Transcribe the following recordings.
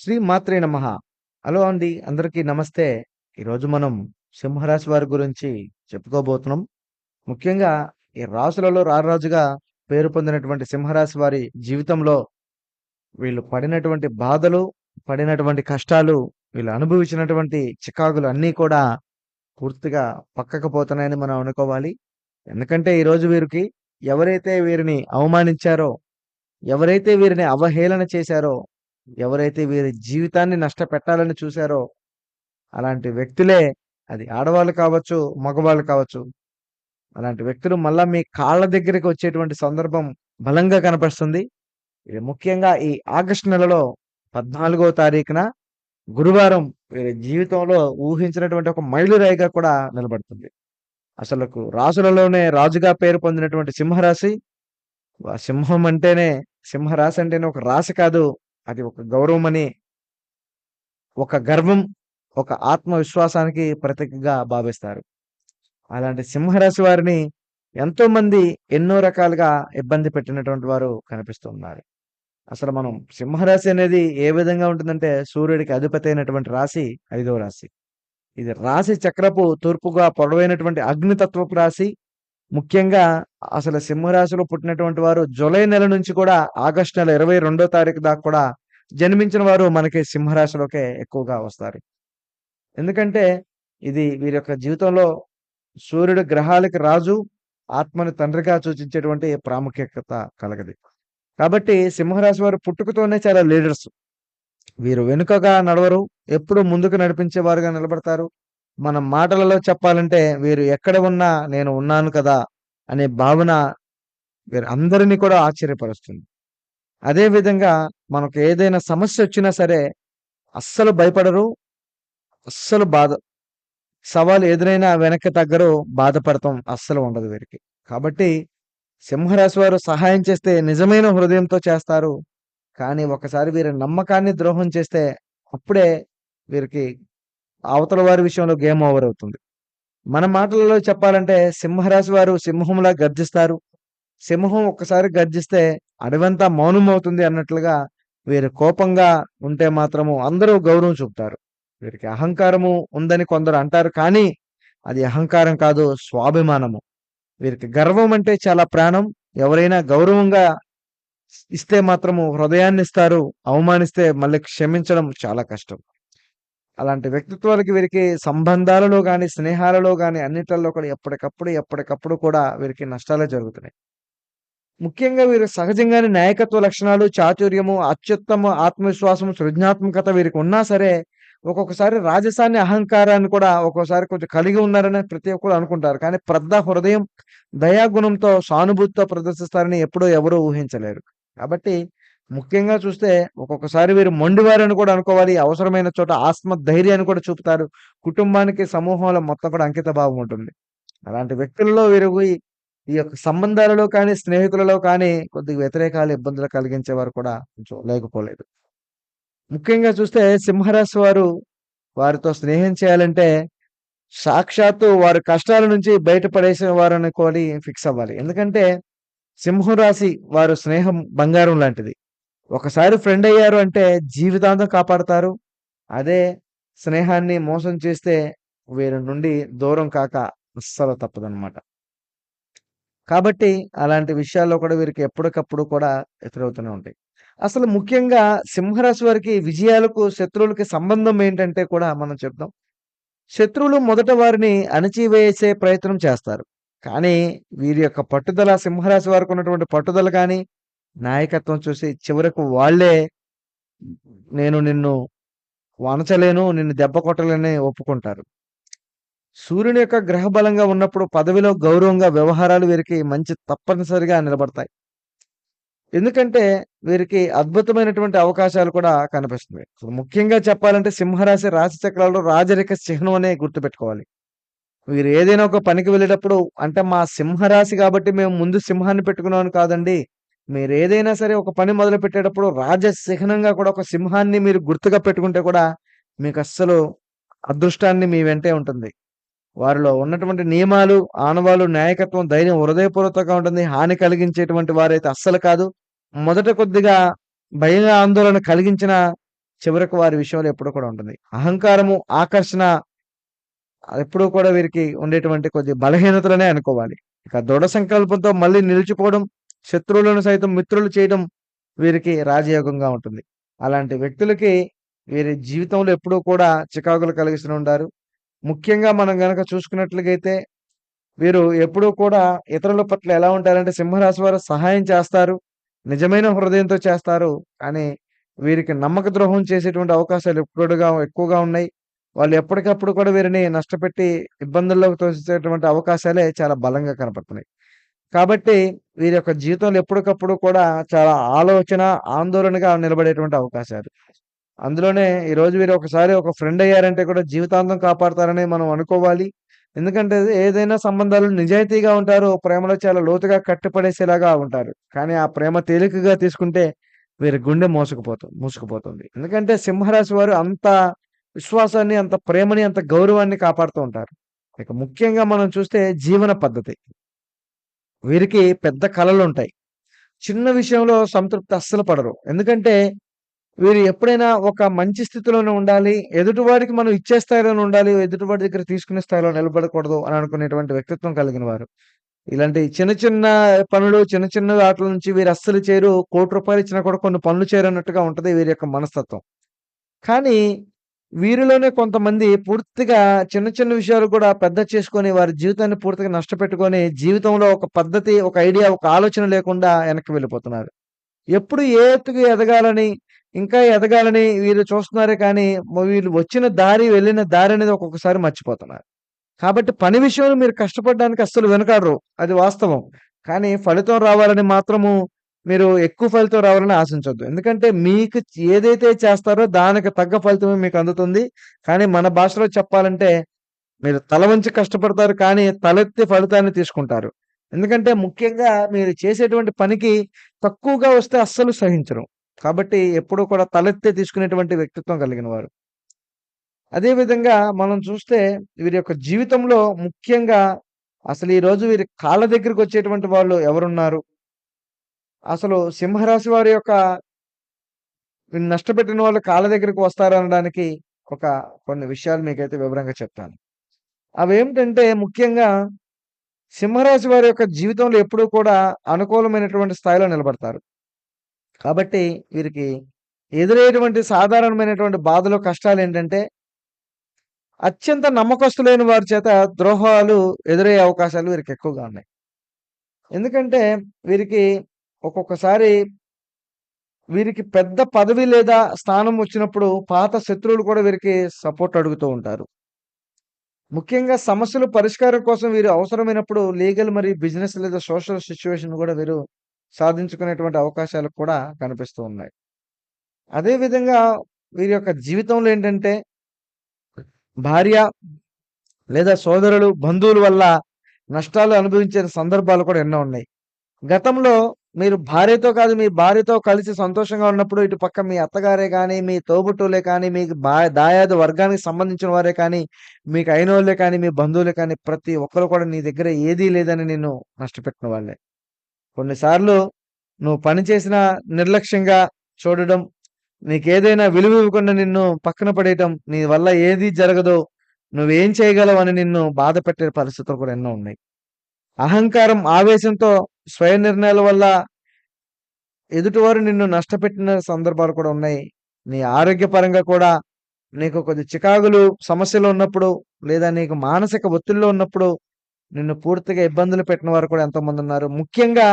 శ్రీ మాత్రే నమ. హలో అండి అందరికీ నమస్తే. ఈరోజు మనం సింహరాశి వారి గురించి చెప్పుకోబోతున్నాం. ముఖ్యంగా ఈ రాసులలో రారాజుగా పేరు పొందినటువంటి సింహరాశి వారి జీవితంలో వీళ్ళు పడినటువంటి బాధలు పడినటువంటి కష్టాలు వీళ్ళు అనుభవించినటువంటి చికాకులు అన్నీ కూడా పూర్తిగా పక్కకు పోతున్నాయని మనం అనుకోవాలి. ఎందుకంటే ఈరోజు వీరికి ఎవరైతే వీరిని అవమానించారో ఎవరైతే వీరిని అవహేళన చేశారో ఎవరైతే వీరి జీవితాన్ని నష్టపెట్టాలని చూశారో అలాంటి వ్యక్తులే అది ఆడవాళ్ళు కావచ్చు మగవాళ్ళు కావచ్చు అలాంటి వ్యక్తులు మళ్ళా మీ కాళ్ళ దగ్గరికి వచ్చేటువంటి సందర్భం బలంగా కనపడుతుంది ఇది ముఖ్యంగా ఈ ఆగస్టు నెలలో పద్నాలుగో తారీఖున గురువారం వీరి జీవితంలో ఊహించినటువంటి ఒక మైలురాయిగా కూడా నిలబడుతుంది. అసలుకు రాసులలోనే రాజుగా పేరు పొందినటువంటి సింహరాశి ఆ సింహం అంటేనే సింహరాశి అంటేనే ఒక రాశి కాదు అది ఒక గౌరవం అని ఒక గర్వం ఒక ఆత్మవిశ్వాసానికి ప్రతీకగా భావిస్తారు. అలాంటి సింహరాశి వారిని ఎంతో మంది ఎన్నో రకాలుగా ఇబ్బంది పెట్టినటువంటి వారు కనిపిస్తున్నారు అసలు మనం సింహరాశి అనేది ఏ విధంగా ఉంటుందంటే సూర్యుడికి అధిపతి అయినటువంటి రాశి ఐదవ రాశి. ఇది రాశి చక్రపు తూర్పుగా పొడవైనటువంటి అగ్నితత్వపు రాశి ముఖ్యంగా అసలు సింహరాశిలో పుట్టినటువంటి వారు జూలై నెల నుంచి కూడా ఆగస్టు నెల ఇరవై రెండో తారీఖు దాకా కూడా జన్మించిన వారు మనకి సింహరాశిలోకే ఎక్కువగా వస్తారు. ఎందుకంటే ఇది వీరి యొక్క జీవితంలో సూర్యుడు గ్రహాలకి రాజు ఆత్మని తండ్రిగా సూచించేటువంటి ప్రాముఖ్యత కలగది. కాబట్టి సింహరాశి వారు పుట్టుకతోనే చాలా లీడర్స్. వీరు వెనుకగా నడవరు ఎప్పుడు ముందుకు నడిపించే వారుగా నిలబడతారు. మన మాటలలో చెప్పాలంటే వీరు ఎక్కడ ఉన్నా నేను ఉన్నాను కదా అనే భావన వీరు అందరినీ కూడా ఆశ్చర్యపరుస్తుంది. అదే విధంగా మనకు ఏదైనా సమస్య వచ్చినా సరే అస్సలు భయపడరు అస్సలు బాధ సవాలు ఎదురైనా వెనక్కి తగ్గరు బాధపడతాం అస్సలు ఉండదు వీరికి. కాబట్టి సింహరాశి వారు సహాయం చేస్తే నిజమైన హృదయంతో చేస్తారు. కానీ ఒకసారి వీరి నమ్మకాన్ని ద్రోహం చేస్తే అప్పుడే వీరికి అవతల వారి విషయంలో గేమ్ ఓవర్ అవుతుంది. మన మాటలలో చెప్పాలంటే సింహరాశి వారు సింహంలా గర్జిస్తారు. సింహం ఒక్కసారి గర్జిస్తే అడవంతా మౌనం అవుతుంది అన్నట్లుగా వీరు కోపంగా ఉంటే మాత్రము అందరూ గౌరవం చూపుతారు. వీరికి అహంకారము ఉందని కొందరు అంటారు కానీ అది అహంకారం కాదు స్వాభిమానము. వీరికి గర్వం అంటే చాలా ప్రాణం. ఎవరైనా గౌరవంగా ఇస్తే మాత్రము హృదయాన్ని ఇస్తారు అవమానిస్తే మళ్ళీ క్షమించడం చాలా కష్టం. అలాంటి వ్యక్తిత్వాలకి వీరికి సంబంధాలలో కానీ స్నేహాలలో కానీ అన్నిట్లలో కూడా ఎప్పటికప్పుడు ఎప్పటికప్పుడు కూడా వీరికి నష్టాలే జరుగుతున్నాయి. ముఖ్యంగా వీరు సహజంగానే నాయకత్వ లక్షణాలు చాతుర్యము అత్యుత్తమ ఆత్మవిశ్వాసం సృజనాత్మకత వీరికి ఉన్నా సరే ఒక్కొక్కసారి రాజసాన్ని అహంకారాన్ని కూడా ఒక్కోసారి కొంచెం కలిగి ఉన్నారని ప్రతి ఒక్కరు అనుకుంటారు. కానీ ప్రద్ద హృదయం దయాగుణంతో సానుభూతితో ప్రదర్శిస్తారని ఎప్పుడూ ఎవరూ ఊహించలేరు. కాబట్టి ముఖ్యంగా చూస్తే ఒక్కొక్కసారి వీరు మొండివారని కూడా అనుకోవాలి అవసరమైన చోట ఆత్మ ధైర్యాన్ని కూడా చూపుతారు కుటుంబానికి సమూహంలో మొత్తం కూడా అంకిత భావం ఉంటుంది. అలాంటి వ్యక్తులలో వీరు ఈ యొక్క సంబంధాలలో కానీ స్నేహితులలో కానీ కొద్దిగా వ్యతిరేకాలు ఇబ్బందులు కలిగించేవారు కూడా కొంచెం లేకపోలేదు. ముఖ్యంగా చూస్తే సింహరాశి వారు వారితో స్నేహం చేయాలంటే సాక్షాత్తు వారి కష్టాల నుంచి బయటపడేసిన వారు అనుకోవాలి ఫిక్స్ అవ్వాలి. ఎందుకంటే సింహరాశి వారు స్నేహం బంగారం లాంటిది. ఒకసారి ఫ్రెండ్ అయ్యారు అంటే జీవితాంతం కాపాడతారు. అదే స్నేహాన్ని మోసం చేస్తే వీరి నుండి దూరం కాక అస్సలు తప్పదనమాట కాబట్టి అలాంటి విషయాల్లో కూడా వీరికి ఎప్పటికప్పుడు కూడా ఎదురవుతూనే ఉంటాయి. అసలు ముఖ్యంగా సింహరాశి వారికి విజయాలకు శత్రువులకి సంబంధం ఏంటంటే కూడా మనం చెప్దాం. శత్రువులు మొదట వారిని అణచివేసే ప్రయత్నం చేస్తారు. కానీ వీరి యొక్క పట్టుదల సింహరాశి వారికి ఉన్నటువంటి పట్టుదల కానీ నాయకత్వం చూసి చివరకు వాళ్ళే నేను నిన్ను వనచలేను నిన్ను దెబ్బ కొట్టలేని ఒప్పుకుంటారు. సూర్యుని యొక్క గ్రహ బలంగా ఉన్నప్పుడు పదవిలో గౌరవంగా వ్యవహారాలు వీరికి మంచి తప్పనిసరిగా నిలబడతాయి. ఎందుకంటే వీరికి అద్భుతమైనటువంటి అవకాశాలు కూడా కనిపిస్తుంది ముఖ్యంగా చెప్పాలంటే సింహరాశి రాశి చక్రాల్లో రాజరిక చిహ్నం అనే గుర్తుపెట్టుకోవాలి వీరు ఏదైనా ఒక పనికి వెళ్ళేటప్పుడు అంటే మా సింహరాశి కాబట్టి మేము ముందు సింహాన్ని పెట్టుకున్నామని కాదండి. మీరు ఏదైనా సరే ఒక పని మొదలు పెట్టేటప్పుడు రాజసిహనంగా కూడా ఒక సింహాన్ని మీరు గుర్తుగా పెట్టుకుంటే కూడా మీకు అస్సలు అదృష్టాన్ని మీ వెంటే ఉంటుంది వారిలో ఉన్నటువంటి నియమాలు ఆనవాలు నాయకత్వం ధైర్యం హృదయపూర్వకంగా ఉంటుంది హాని కలిగించేటువంటి వారైతే అస్సలు కాదు మొదట కొద్దిగా భయం ఆందోళన కలిగించిన చివరకు వారి విషయంలో ఎప్పుడూ కూడా ఉంటుంది. అహంకారము, ఆకర్షణ ఎప్పుడూ కూడా వీరికి ఉండేటువంటి కొద్ది బలహీనతలనే అనుకోవాలి. ఇక దృఢ సంకల్పంతో మళ్ళీ నిలిచిపోవడం, శత్రువులను సైతం మిత్రులు చేయడం వీరికి రాజయోగంగా ఉంటుంది. అలాంటి వ్యక్తులకి వీరి జీవితంలో ఎప్పుడూ కూడా చికాకులు కలిగిస్తూ ఉంటారు. ముఖ్యంగా మనం గనక చూసుకున్నట్లుగైతే వీరు ఎప్పుడూ కూడా ఇతరుల పట్ల ఎలా ఉంటారంటే సింహరాశి వారు సహాయం చేస్తారు. నిజమైన హృదయంతో చేస్తారు. కానీ వీరికి నమ్మక ద్రోహం చేసేటువంటి అవకాశాలు ఎక్కువగా ఎక్కువగా ఉన్నాయి. వాళ్ళు ఎప్పటికప్పుడు కూడా వీరిని నష్టపెట్టి ఇబ్బందుల్లోకి తోసేటువంటి అవకాశాలే చాలా బలంగా కనపడుతున్నాయి. కాబట్టి వీరి యొక్క జీవితంలో ఎప్పటికప్పుడు కూడా చాలా ఆలోచన, ఆందోళనగా నిలబడేటువంటి అవకాశాలు. అందులోనే ఈరోజు వీరు ఒకసారి ఒక ఫ్రెండ్ అయ్యారంటే కూడా జీవితాంతం కాపాడతారని మనం అనుకోవాలి. ఎందుకంటే ఏదైనా సంబంధాలు నిజాయితీగా ఉంటారు. ప్రేమలో చాలా లోతుగా కట్టిపడేసేలాగా ఉంటారు. కానీ ఆ ప్రేమ తేలికగా తీసుకుంటే వీరి గుండె మోసుకుపోతుంది మూసుకుపోతుంది. ఎందుకంటే సింహరాశి వారు అంత విశ్వాసాన్ని, అంత ప్రేమని, అంత గౌరవాన్ని కాపాడుతూ ఉంటారు. ఇక ముఖ్యంగా మనం చూస్తే జీవన పద్ధతి. వీరికి పెద్ద కళలు ఉంటాయి చిన్న విషయంలో సంతృప్తి అస్సలు పడరు. ఎందుకంటే వీరు ఎప్పుడైనా ఒక మంచి స్థితిలోనే ఉండాలి. ఎదుటివాడికి మనం ఇచ్చే స్థాయిలోనే ఉండాలి. ఎదుటివాడి దగ్గర తీసుకునే స్థాయిలో నిలబడకూడదు అని అనుకునేటువంటి వ్యక్తిత్వం కలిగిన వారు. ఇలాంటి చిన్న చిన్న పనులు, చిన్న చిన్న ఆటల నుంచి వీరు అస్సలు చేరు కోటి రూపాయలు ఇచ్చినా కూడా కొన్ని పనులు చేయరన్నట్టుగా ఉంటది వీరి యొక్క మనస్తత్వం. కానీ వీరిలోనే కొంతమంది పూర్తిగా చిన్న చిన్న విషయాలు కూడా పెద్ద చేసుకొని వారి జీవితాన్ని పూర్తిగా నష్టపెట్టుకొని జీవితంలో ఒక పద్ధతి, ఒక ఐడియా, ఒక ఆలోచన లేకుండా వెనక్కి వెళ్ళిపోతున్నారు. ఎప్పుడు ఏ ఎత్తుకు ఎదగాలని, ఇంకా ఎదగాలని వీరు చూస్తున్నారే కానీ వీళ్ళు వచ్చిన దారి, వెళ్ళిన దారి అనేది ఒక్కొక్కసారి మర్చిపోతున్నారు. కాబట్టి పని విషయంలో మీరు కష్టపడడానికి అస్సలు వెనకాడరు. అది వాస్తవం. కానీ ఫలితం రావాలని మాత్రము మీరు ఎక్కువ ఫలితం రావాలని ఆశించొద్దు. ఎందుకంటే మీకు ఏదైతే చేస్తారో దానికి తగ్గ ఫలితమే మీకు అందుతుంది. కానీ మన భాషలో చెప్పాలంటే మీరు తల వంచి కష్టపడతారు కానీ తలెత్తి ఫలితాన్ని తీసుకుంటారు. ఎందుకంటే ముఖ్యంగా మీరు చేసేటువంటి పనికి తక్కువగా వస్తే అస్సలు సహించరు. కాబట్టి ఎప్పుడూ కూడా తలెత్తే తీసుకునేటువంటి వ్యక్తిత్వం కలిగిన వారు. అదేవిధంగా మనం చూస్తే వీరి యొక్క జీవితంలో ముఖ్యంగా అసలు ఈరోజు వీరి కాళ్ళ దగ్గరికి వచ్చేటువంటి వాళ్ళు ఎవరున్నారు? అసలు సింహరాశి వారి యొక్క నష్టపెట్టిన వాళ్ళు కాళ్ళ దగ్గరికి వస్తారనడానికి ఒక కొన్ని విషయాలు మీకైతే వివరంగా చెప్తాను. అవేమిటంటే ముఖ్యంగా సింహరాశి వారి యొక్క జీవితంలో ఎప్పుడూ కూడా అనుకూలమైనటువంటి స్థాయిలో నిలబడతారు. కాబట్టి వీరికి ఎదురయ్యేటువంటి సాధారణమైనటువంటి బాధలు, కష్టాలు ఏంటంటే అత్యంత నమ్మకస్తులైన వారి చేత ద్రోహాలు ఎదురయ్యే అవకాశాలు వీరికి ఎక్కువగా ఉన్నాయి. ఎందుకంటే వీరికి ఒక్కొక్కసారి వీరికి పెద్ద పదవి లేదా స్థానం వచ్చినప్పుడు పాత శత్రువులు కూడా వీరికి సపోర్ట్ అడుగుతూ ఉంటారు. ముఖ్యంగా సమస్యలు పరిష్కారం కోసం వీరు అవసరమైనప్పుడు లీగల్ మరియు బిజినెస్ లేదా సోషల్ సిచ్యువేషన్ కూడా వీరు సాధించుకునేటువంటి అవకాశాలు కూడా కనిపిస్తూ ఉన్నాయి. అదేవిధంగా వీరి యొక్క జీవితంలో ఏంటంటే భార్య లేదా సోదరులు, బంధువుల వల్ల నష్టాలు అనుభవించిన సందర్భాలు కూడా ఎన్నో ఉన్నాయి. గతంలో మీరు భార్యతో కాదు మీ భార్యతో కలిసి సంతోషంగా ఉన్నప్పుడు ఇటు పక్క మీ అత్తగారే కానీ మీ తోబుట్టులే కానీ, మీకు బా దాయాది వర్గానికి సంబంధించిన వారే కానీ, మీకు అయిన వాళ్ళే కానీ, మీ బంధువులే కానీ ప్రతి ఒక్కరు కూడా నీ దగ్గర ఏదీ లేదని నిన్ను నష్టపెట్టిన వాళ్ళే. కొన్నిసార్లు నువ్వు పని చేసిన నిర్లక్ష్యంగా చూడడం, నీకేదైనా విలువ ఇవ్వకుండా నిన్ను పక్కన పడేయటం, నీ వల్ల ఏది జరగదు, నువ్వేం చేయగలవు అని నిన్ను బాధపెట్టే పరిస్థితులు కూడా ఎన్నో ఉన్నాయి. అహంకారం, ఆవేశంతో స్వయ నిర్ణయాల వల్ల ఎదుటివారు నిన్ను నష్టపెట్టిన సందర్భాలు కూడా ఉన్నాయి. నీ ఆరోగ్యపరంగా కూడా నీకు కొద్ది చికాకులు, సమస్యలు ఉన్నప్పుడు లేదా నీకు మానసిక ఒత్తిడిలో ఉన్నప్పుడు నిన్ను పూర్తిగా ఇబ్బందులు పెట్టిన వారు కూడా ఎంతోమందున్నారు. ముఖ్యంగా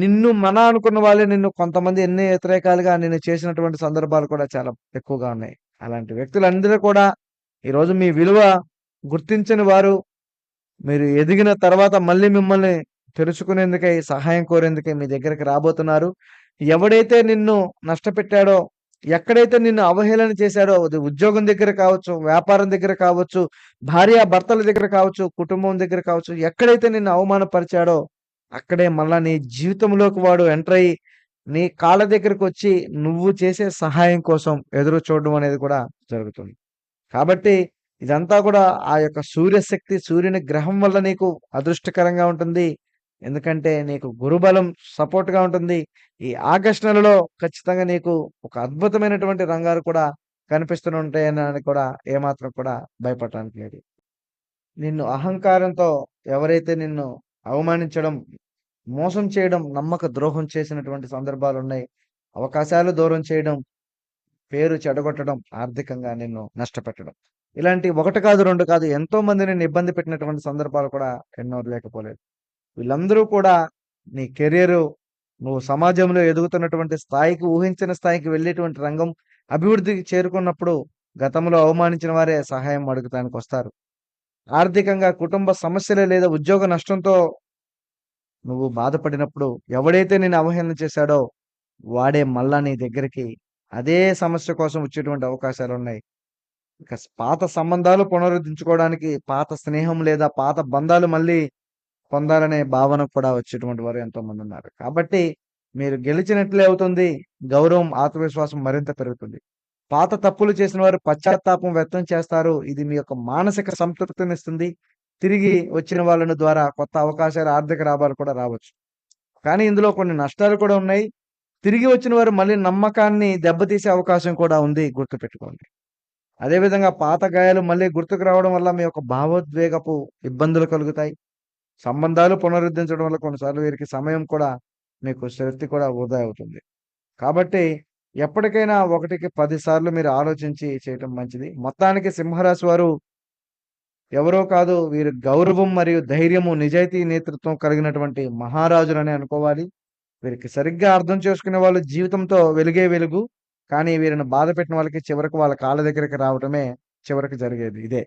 నిన్ను మన అనుకున్న వాళ్ళే నిన్ను కొంతమంది ఎన్ని వ్యతిరేకాలుగా నిన్ను చేసినటువంటి సందర్భాలు కూడా చాలా ఎక్కువగా ఉన్నాయి. అలాంటి వ్యక్తులందరూ కూడా ఈరోజు మీ విలువ గుర్తించని వారు, మీరు ఎదిగిన తర్వాత మళ్ళీ మిమ్మల్ని తెలుసుకునేందుకై సహాయం కోరేందుకై మీ దగ్గరికి రాబోతున్నారు. ఎవడైతే నిన్ను నష్టపెట్టాడో, ఎక్కడైతే నిన్ను అవహేళన చేశాడో అది ఉద్యోగం దగ్గర కావచ్చు, వ్యాపారం దగ్గర కావచ్చు, భార్య భర్తల దగ్గర కావచ్చు, కుటుంబం దగ్గర కావచ్చు, ఎక్కడైతే నిన్ను అవమానపరిచాడో అక్కడే మళ్ళా నీ జీవితంలోకి వాడు ఎంటర్ అయ్యి, నీ కాళ్ళ దగ్గరకొచ్చి నువ్వు చేసే సహాయం కోసం ఎదురు చూడడం అనేది కూడా జరుగుతుంది. కాబట్టి ఇదంతా కూడా ఆ యొక్క సూర్యశక్తి, సూర్యుని గ్రహం వల్ల నీకు అదృష్టకరంగా ఉంటుంది. ఎందుకంటే నీకు గురుబలం సపోర్ట్‌గా ఉంటుంది. ఈ ఆగస్ట్ నెలలో ఖచ్చితంగా నీకు ఒక అద్భుతమైనటువంటి రంగాలు కూడా కనిపిస్తూనే ఉంటాయని కూడా ఏమాత్రం కూడా భయపడటానికి లేదు. నిన్ను అహంకారంతో ఎవరైతే నిన్ను అవమానించడం, మోసం చేయడం, నమ్మక ద్రోహం చేసినటువంటి సందర్భాలు ఉన్నాయి అవకాశాలు దూరం చేయడం, పేరు చెడగొట్టడం, ఆర్థికంగా నిన్ను నష్టపెట్టడం. ఇలాంటి ఒకటి కాదు, రెండు కాదు ఎంతో మంది నిన్ను ఇబ్బంది పెట్టినటువంటి సందర్భాలు కూడా ఎన్నో లేకపోలేదు. వీళ్ళందరూ కూడా నీ కెరీరు నువ్వు సమాజంలో ఎదుగుతున్నటువంటి స్థాయికి ఊహించిన స్థాయికి వెళ్ళేటువంటి రంగం అభివృద్ధికి చేరుకున్నప్పుడు గతంలో అవమానించిన వారే సహాయం అడుగుతానికి వస్తారు ఆర్థికంగా కుటుంబ సమస్యలే లేదా ఉద్యోగ నష్టంతో నువ్వు బాధపడినప్పుడు ఎవడైతే నేను అవహేళన చేశాడో వాడే మళ్ళా నీ దగ్గరికి అదే సమస్య కోసం వచ్చేటువంటి అవకాశాలున్నాయి. ఇక పాత సంబంధాలు పునరుద్ధరించుకోవడానికి పాత స్నేహం లేదా పాత బంధాలు మళ్ళీ పొందాలనే భావన కూడా వచ్చేటువంటి వారు ఎంతోమందున్నారు. కాబట్టి మీరు గెలిచినట్లే అవుతుంది. గౌరవం, ఆత్మవిశ్వాసం మరింత పెరుగుతుంది. పాత తప్పులు చేసిన వారు పశ్చాత్తాపం వ్యక్తం చేస్తారు. ఇది మీ యొక్క మానసిక సంతృప్తినిస్తుంది. తిరిగి వచ్చిన వాళ్ళను ద్వారా కొత్త అవకాశాలు, ఆర్థిక లాభాలు కూడా రావచ్చు. కానీ ఇందులో కొన్ని నష్టాలు కూడా ఉన్నాయి. తిరిగి వచ్చిన వారు మళ్ళీ నమ్మకాన్ని దెబ్బతీసే అవకాశం కూడా ఉంది. గుర్తుపెట్టుకోండి. అదేవిధంగా పాత గాయాలు మళ్ళీ గుర్తుకు రావడం వల్ల మీ యొక్క భావోద్వేగపు ఇబ్బందులు కలుగుతాయి. సంబంధాలు పునరుద్ధరించడం వల్ల కొన్నిసార్లు వీరికి సమయం కూడా మీకు శక్తి కూడా వృధా అవుతుంది. కాబట్టి ఎప్పటికైనా ఒకటికి పదిసార్లు మీరు ఆలోచించి చేయటం మంచిది. మొత్తానికి సింహరాశి వారు ఎవరో కాదు వీరు గౌరవం మరియు ధైర్యము, నిజాయితీ నేతృత్వం కలిగినటువంటి మహారాజులని అనుకోవాలి. వీరికి సరిగ్గా అర్థం చేసుకునే వాళ్ళు జీవితంతో వెలుగే వెలుగు. కానీ వీరిని బాధపెట్టిన వాళ్ళకి చివరకు వాళ్ళ కాళ్ళ దగ్గరికి రావటమే చివరికి జరిగేది ఇదే.